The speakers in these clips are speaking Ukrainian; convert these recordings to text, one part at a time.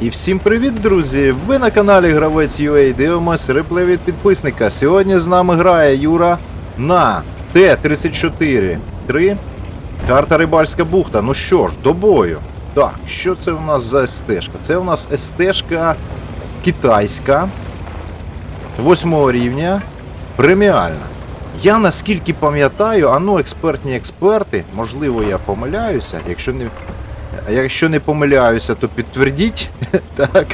І всім привіт, друзі! Ви на каналі Гравець UA дивимось реплей від підписника. Сьогодні з нами грає Юра на Т-34 3 Карта Рибальська бухта. Ну що ж, до бою. Так, що це у нас за СТ-шка? Це у нас СТ-шка китайська. Восьмого рівня. Преміальна. Я наскільки пам'ятаю, а ну експертні експерти, можливо, я помиляюся, якщо не. А Якщо не помиляюся, то підтвердіть, так,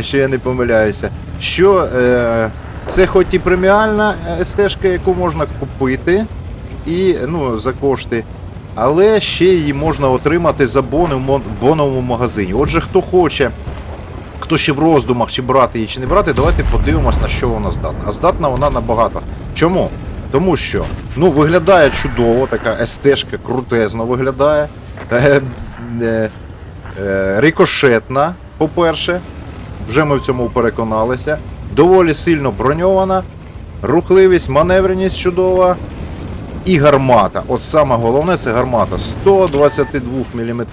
що я не помиляюся, що е, це хоч і преміальна стежка, яку можна купити і, ну, за кошти, але ще її можна отримати за бони в боновому магазині. Отже, хто хоче, хто ще в роздумах, чи брати її, чи не брати, давайте подивимось, на що вона здатна. А здатна вона набагато. Чому? Тому що ну, виглядає чудово, така СТ-шка крутезно виглядає. Е, е, рикошетна, по-перше, вже ми в цьому переконалися. Доволі сильно броньована, рухливість, маневреність чудова. І гармата. От саме головне це гармата. 122 мм.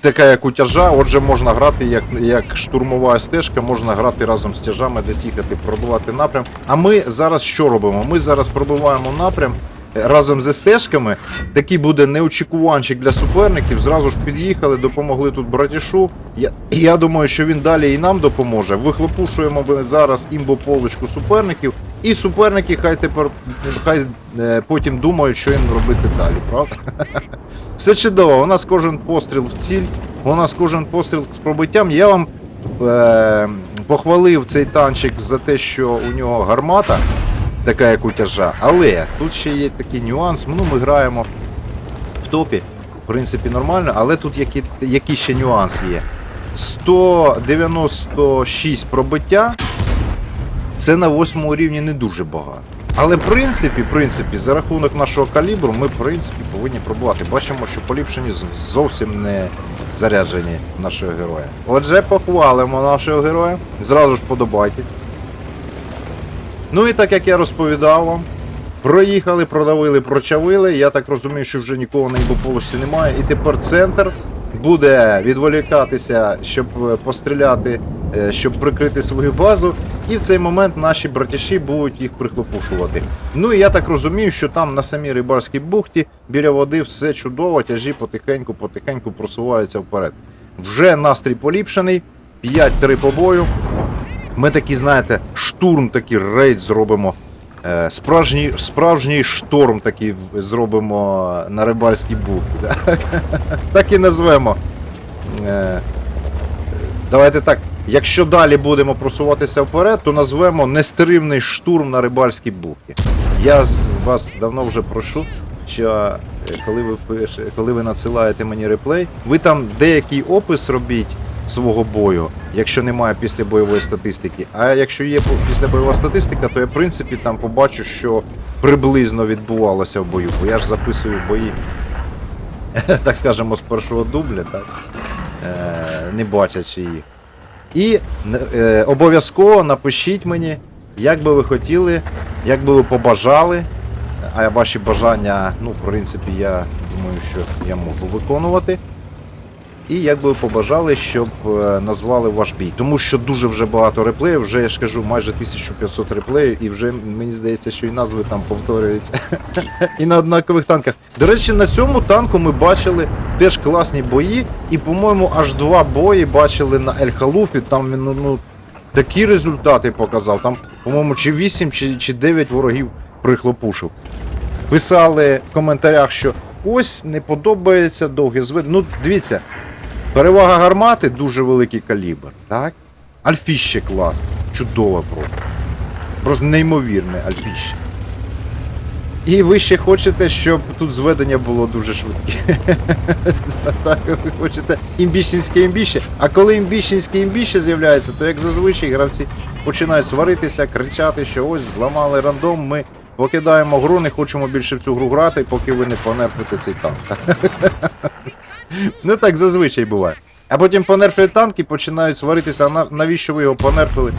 Така як у тяжа, отже, можна грати як, як штурмова стежка, можна грати разом з тяжами, десь їхати, пробувати напрям. А ми зараз що робимо? Ми зараз пробиваємо напрям разом з стежками. Такий буде неочікуванчик для суперників. Зразу ж під'їхали, допомогли тут братішу. Я, я думаю, що він далі і нам допоможе. Вихлопушуємо зараз імбополочку суперників. І суперники хай тепер хай е, потім думають, що їм робити далі, правда? Все чудово, у нас кожен постріл в ціль, у нас кожен постріл з пробиттям. Я вам е, похвалив цей танчик за те, що у нього гармата, така як у тяжа. Але тут ще є такий нюанс. Ну, ми граємо в топі, в принципі, нормально, але тут які, який ще нюанс є. 196 пробиття. Це на восьмому рівні не дуже багато. Але в принципі, в принципі, за рахунок нашого калібру, ми в принципі повинні пробувати. Бачимо, що поліпшені зовсім не заряджені нашого героя. Отже, похвалимо нашого героя. Зразу ж подобайте. Ну і так як я розповідав вам, проїхали, продавили, прочавили. Я так розумію, що вже нікого на імбополості немає. І тепер центр буде відволікатися, щоб е, постріляти, е, щоб прикрити свою базу. І в цей момент наші братіші будуть їх прихлопушувати. Ну і я так розумію, що там на самій рибарській бухті біля води все чудово, тяжі потихеньку, потихеньку просуваються вперед. Вже настрій поліпшений, 5-3 по бою. Ми такий, знаєте, штурм, такий рейд зробимо. Е, Справжній, справжній шторм такий зробимо на рибальській бухті. Так, і назвемо. Е, Давайте так. Якщо далі будемо просуватися вперед, то назвемо нестримний штурм на рибальській бухті. Я вас давно вже прошу, що е, коли ви коли ви надсилаєте мені реплей, ви там деякий опис робіть свого бою, якщо немає післябойової статистики. А якщо є по- післябойова статистика, то я в принципі там побачу, що приблизно відбувалося в бою. Бо я ж записую бої, так скажемо, з першого дубля, так? Е, не бачачи їх. І е, обов'язково напишіть мені, як би ви хотіли, як би ви побажали. А ваші бажання, ну, в принципі, я думаю, що я можу виконувати. І як би побажали, щоб е, назвали ваш бій. Тому що дуже вже багато реплеїв, вже я ж кажу, майже 1500 реплеїв, і вже мені здається, що і назви там повторюються. і на однакових танках. До речі, на цьому танку ми бачили теж класні бої, і, по-моєму, аж два бої бачили на Ель Халуфі. Там він ну, ну, такі результати показав. Там, по-моєму, чи 8, чи, чи 9 ворогів прихлопушив. Писали в коментарях, що ось не подобається довге звед. Ну, дивіться, перевага гармати дуже великий калібр, так? Альфіще класне, чудове просто. Просто неймовірне альфіще. І ви ще хочете, щоб тут зведення було дуже швидке. Так, ви хочете імбіщенське імбіще. А коли імбіщенське імбіще з'являється, то як зазвичай гравці починають сваритися, кричати, що ось зламали рандом, ми покидаємо гру, не хочемо більше в цю гру грати, поки ви не понерфите цей танк. Ну так зазвичай буває. А потім понерфлять танк і починають сваритися, а навіщо ви його понерфили?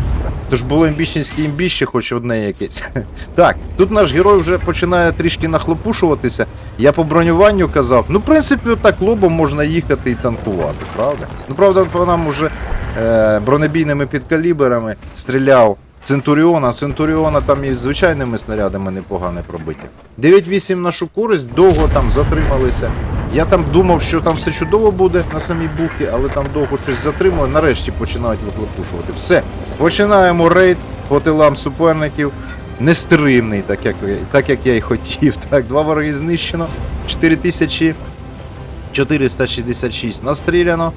Тож було імбіщенське імбіще, хоч одне якесь. Так, тут наш герой вже починає трішки нахлопушуватися. Я по бронюванню казав, ну, в принципі, отак лобом можна їхати і танкувати, правда? Ну, правда, по нам уже е, бронебійними підкаліберами стріляв Центуріона. Центуріона там і звичайними снарядами непогано пробиті. 9-8 нашу користь, довго там затрималися. Я там думав, що там все чудово буде на самій бухі, але там довго щось затримали. Нарешті починають вихлопушувати. Все, починаємо рейд по тилам суперників. Нестримний, так як, так як я і хотів. Так, два вороги знищено. 4466 настріляно.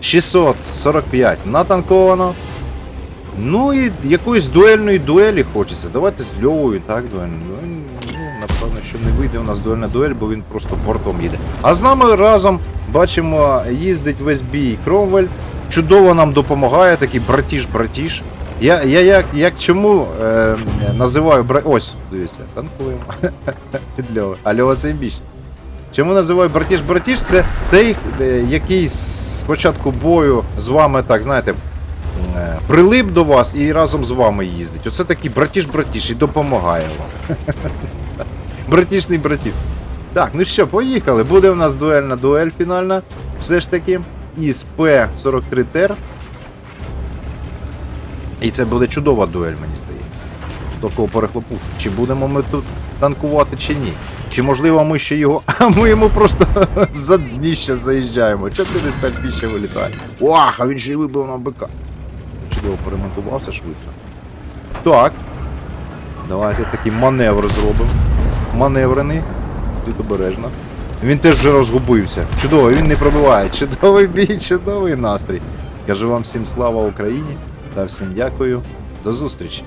645 натанковано. Ну і якоїсь дуельної дуелі хочеться. Давайте з Льовою, так, дуельну. Напевно, що не вийде у нас дуельна дуель, бо він просто бортом їде. А з нами разом бачимо, їздить весь бій Кромвель. Чудово нам допомагає, такий братіш-братіш. Я, я як, як чому е, називаю бра... Ось, дивіться, танкуємо. Льова. А Льова це більш. Чому називаю братіш-братіш? Це той, е, який з початку бою з вами, так, знаєте, е, прилип до вас і разом з вами їздить. Оце такий братіш-братіш і допомагає вам. Братішний братіш. Так, ну що, поїхали. Буде у нас дуельна дуель фінальна. Все ж таки. Із П-43 Тер. І це буде чудова дуель, мені здається. Хто кого. Чи будемо ми тут танкувати, чи ні? Чи можливо ми ще його. А ми йому просто в задніще заїжджаємо. 400 ще вилітає. Ох, а він ще й вибив на БК. Чудово перемонтувався швидко. Так. Давайте такий маневр зробимо. Маневрений. Тут обережно. Він теж вже розгубився. Чудово, він не пробиває. Чудовий бій, чудовий настрій. Кажу вам всім слава Україні та всім дякую. До зустрічі.